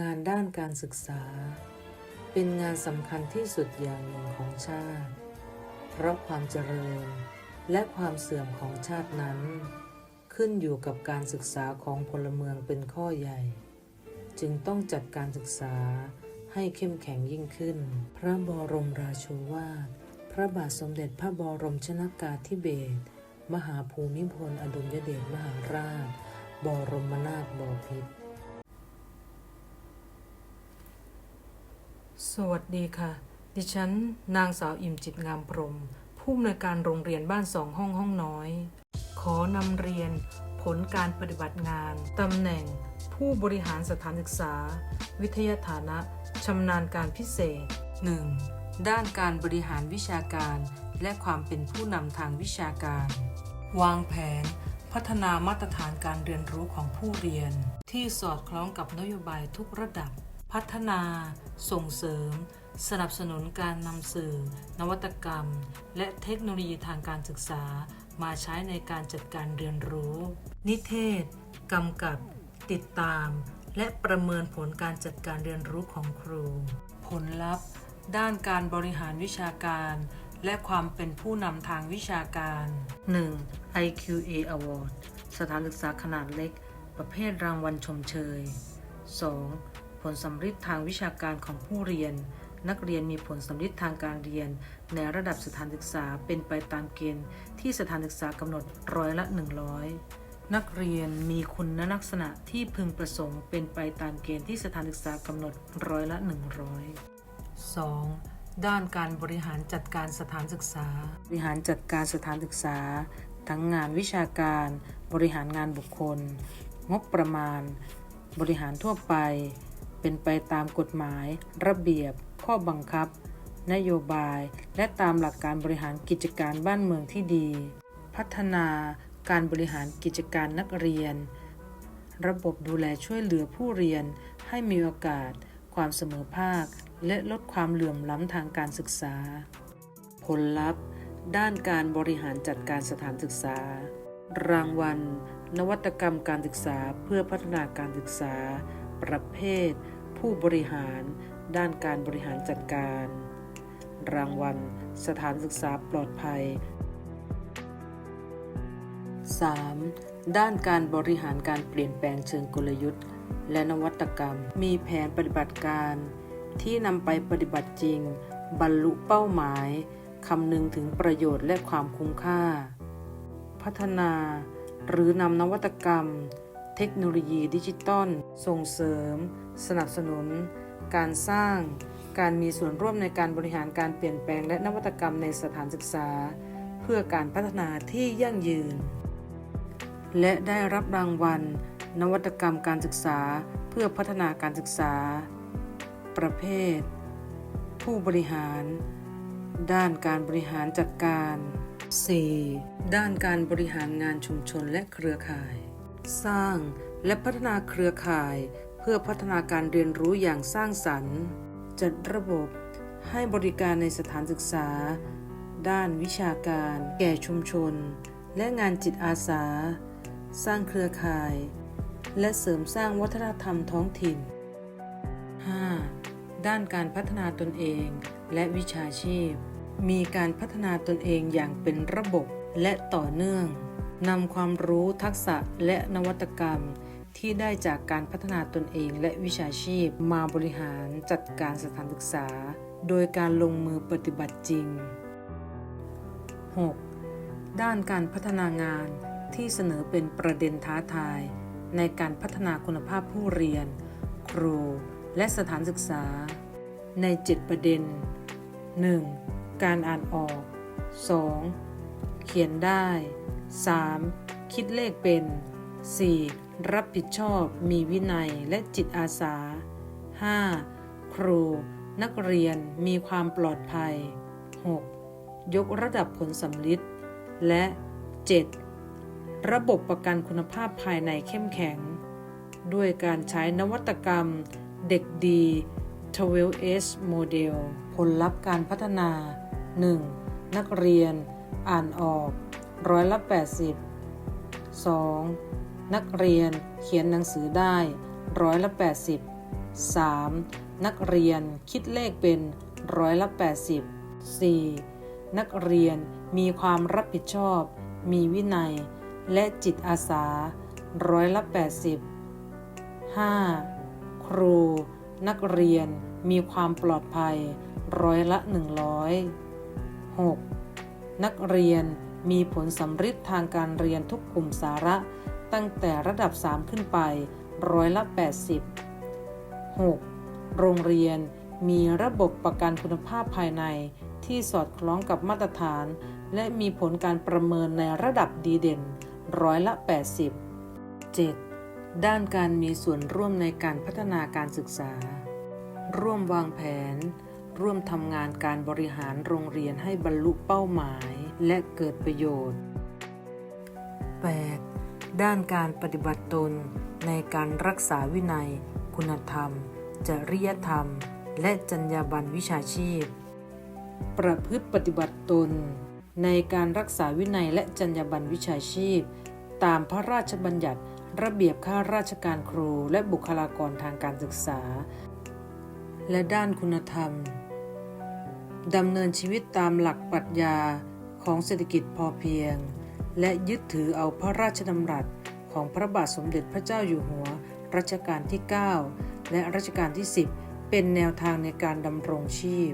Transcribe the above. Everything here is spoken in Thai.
งานด้านการศึกษา เป็นงานสำคัญที่สุดอย่างหนึ่งของชาติ เพราะความเจริญและความเสื่อมของชาตินั้น ขึ้นอยู่กับการศึกษาของพลเมืองเป็นข้อใหญ่ จึงต้องจัดการศึกษาให้เข้มแข็งยิ่งขึ้น พระบรมราโชวาท พระบาทสมเด็จพระบรมชนากาธิเบศร มหาภูมิพลอดุลยเดชมหาราช บรมนาถบพิตร สวัสดีค่ะ ดิฉัน นางสาวอิ่มจิตงามพรหมผู้อำนวยการโรงเรียนบ้านสองห้องห้องน้อย ขอนำเรียน ผลการปฏิบัติงานตำแหน่ง ผู้บริหารสถานศึกษา วิทยาฐานะชำนาญการพิเศษ 1. ด้านการบริหารวิชาการ และความเป็นผู้นำทางวิชาการ วางแผน พัฒนามาตรฐานการเรียนรู้ของผู้เรียน ที่สอดคล้องกับนโยบายทุกระดับ พัฒนา ส่งเสริม สนับสนุนการนำสื่อ นวัตกรรม และเทคโนโลยีทางการศึกษา มาใช้ในการจัดการเรียนรู้ นิเทศกำกับ ติดตาม และประเมินผลการจัดการเรียนรู้ของครู ผลลัพธ์ ด้านการบริหารวิชาการ และความเป็นผู้นำทางวิชาการ 1. IQA Award สถานศึกษาขนาดเล็ก ประเภทรางวัลชมเชย 2. ผลสำฤทธิ์ทางวิชาการของผู้เรียน นักเรียนมีผลสำฤทธิ์ทางการเรียน ในระดับสถานศึกษาเป็นไปตามเกณฑ์ที่สถานศึกษากำหนดร้อยละ 100 นักเรียนมีคุณลักษณะที่พึงประสงค์ เป็นไปตามเกณฑ์ที่สถานศึกษากำหนดร้อยละ 100 2. ด้านการบริหารจัดการสถานศึกษา บริหารจัดการสถานศึกษา ทั้งงานวิชาการ บริหารงานบุคคล งบประมาณ บริหารทั่วไป เป็นไปตามกฎหมาย ระเบียบ ข้อบังคับ นโยบาย และตามหลักการบริหารกิจการบ้านเมืองที่ดี พัฒนาการบริหารกิจการนักเรียน ระบบดูแลช่วยเหลือผู้เรียน ให้มีโอกาส ความเสมอภาค และลดความเหลื่อมล้ำทางการศึกษา ผลลัพธ์ ด้านการบริหารจัดการสถานศึกษา รางวัล นวัตกรรมการศึกษาเพื่อพัฒนาการศึกษา ประเภท ผู้บริหารด้านการบริหารจัดการ รางวัล สถานศึกษาปลอดภัย 3. ด้านการบริหารการเปลี่ยนแปลงเชิงกลยุทธ์ และนวัตกรรม มีแผนปฏิบัติการ ที่นำไปปฏิบัติจริง บรรลุเป้าหมายคำนึงถึงประโยชน์และความคุ้มค่า พัฒนา หรือนำนวัตกรรม ทคโนโลยีดิจิตอลส่งเสริม สนับสนุน การสร้าง การมีส่วนร่วมในการบริหารการเปลี่ยนแปลงและนวัตกรรมในสถานศึกษา เพื่อการพัฒนาที่ยั่งยืน และได้รับรางวัล นวัตกรรมการศึกษาเพื่อพัฒนาการศึกษา ประเภท ผู้บริหาร ด้านการบริหารจัดการ 4. ด้านการบริหารงานชุมชนและเครือข่าย สร้างและพัฒนาเครือข่าย เพื่อพัฒนาการเรียนรู้อย่างสร้างสรรค์ จัดระบบให้บริการในสถานศึกษา ด้านวิชาการ แก่ชุมชน และงานจิตอาสา สร้างเครือข่าย และเสริมสร้างวัฒนธรรมท้องถิ่น 5. ด้านการพัฒนาตนเองและวิชาชีพ มีการพัฒนาตนเองอย่างเป็นระบบและต่อเนื่อง นำความรู้ทักษะและนวัตกรรม ที่ได้จากการพัฒนาตนเองและวิชาชีพมาบริหารจัดการสถานศึกษา โดยการลงมือปฏิบัติจริง 6. ด้านการพัฒนางานที่เสนอเป็นประเด็นท้าทาย ในการพัฒนาคุณภาพผู้เรียน ครู และสถานศึกษา ใน 7 ประเด็น 1. การอ่านออก 2. เขียนได้ 3. คิดเลขเป็น 4. รับผิดชอบมีวินัยและจิตอาสา 5. ครู นักเรียนมีความปลอดภัย 6. ยกระดับผลสำลิดและ 7. ระบบประกันคุณภาพภายในเข้มแข็ง ด้วยการใช้นวัตกรรมเด็กดี 12S โมเดลผลลัพธ์การพัฒนา 1. นักเรียน อ่านออก ร้อยละ 80 2. นักเรียนเขียนหนังสือได้ร้อยละ 80 3. นักเรียนคิดเลขเป็นร้อยละ 80 4. นักเรียนมีความรับผิดชอบ มีวินัย และจิตอาสาร้อยละ 80 5. ครู นักเรียนมีความปลอดภัยร้อยละ 100 6. นักเรียน มีผลสำฤทธิ์ทางการเรียนทุกกลุ่มสาระ ตั้งแต่ระดับ 3 ขึ้นไปร้อยละ 80 6. โรงเรียนมีระบบประกันคุณภาพภายในที่สอดคล้องกับมาตรฐาน และมีผลการประเมินในระดับดีเด่นร้อยละ 80 7. ด้านการมีส่วนร่วมในการพัฒนาการศึกษา ร่วมวางแผน ร่วมทำงานการบริหารโรงเรียนให้บรรลุเป้าหมาย และเกิดประโยชน์ 8. ด้านการปฏิบัติตนในการรักษาวินัย คุณธรรม จริยธรรม และจรรยาบรรณวิชาชีพ ประพฤติปฏิบัติตน ในการรักษาวินัยและจรรยาบรรณวิชาชีพ ตามพระราชบัญญัติระเบียบข้าราชการครูและบุคลากรทางการศึกษา และด้านคุณธรรมดำเนินชีวิตตามหลักปรัชญา ของเศรษฐกิจพอเพียง และยึดถือเอาพระราชดำรัสของพระบาทสมเด็จพระเจ้าอยู่หัวรัชกาลที่ 9 และรัชกาลที่ 10 เป็นแนวทางในการดำรงชีพ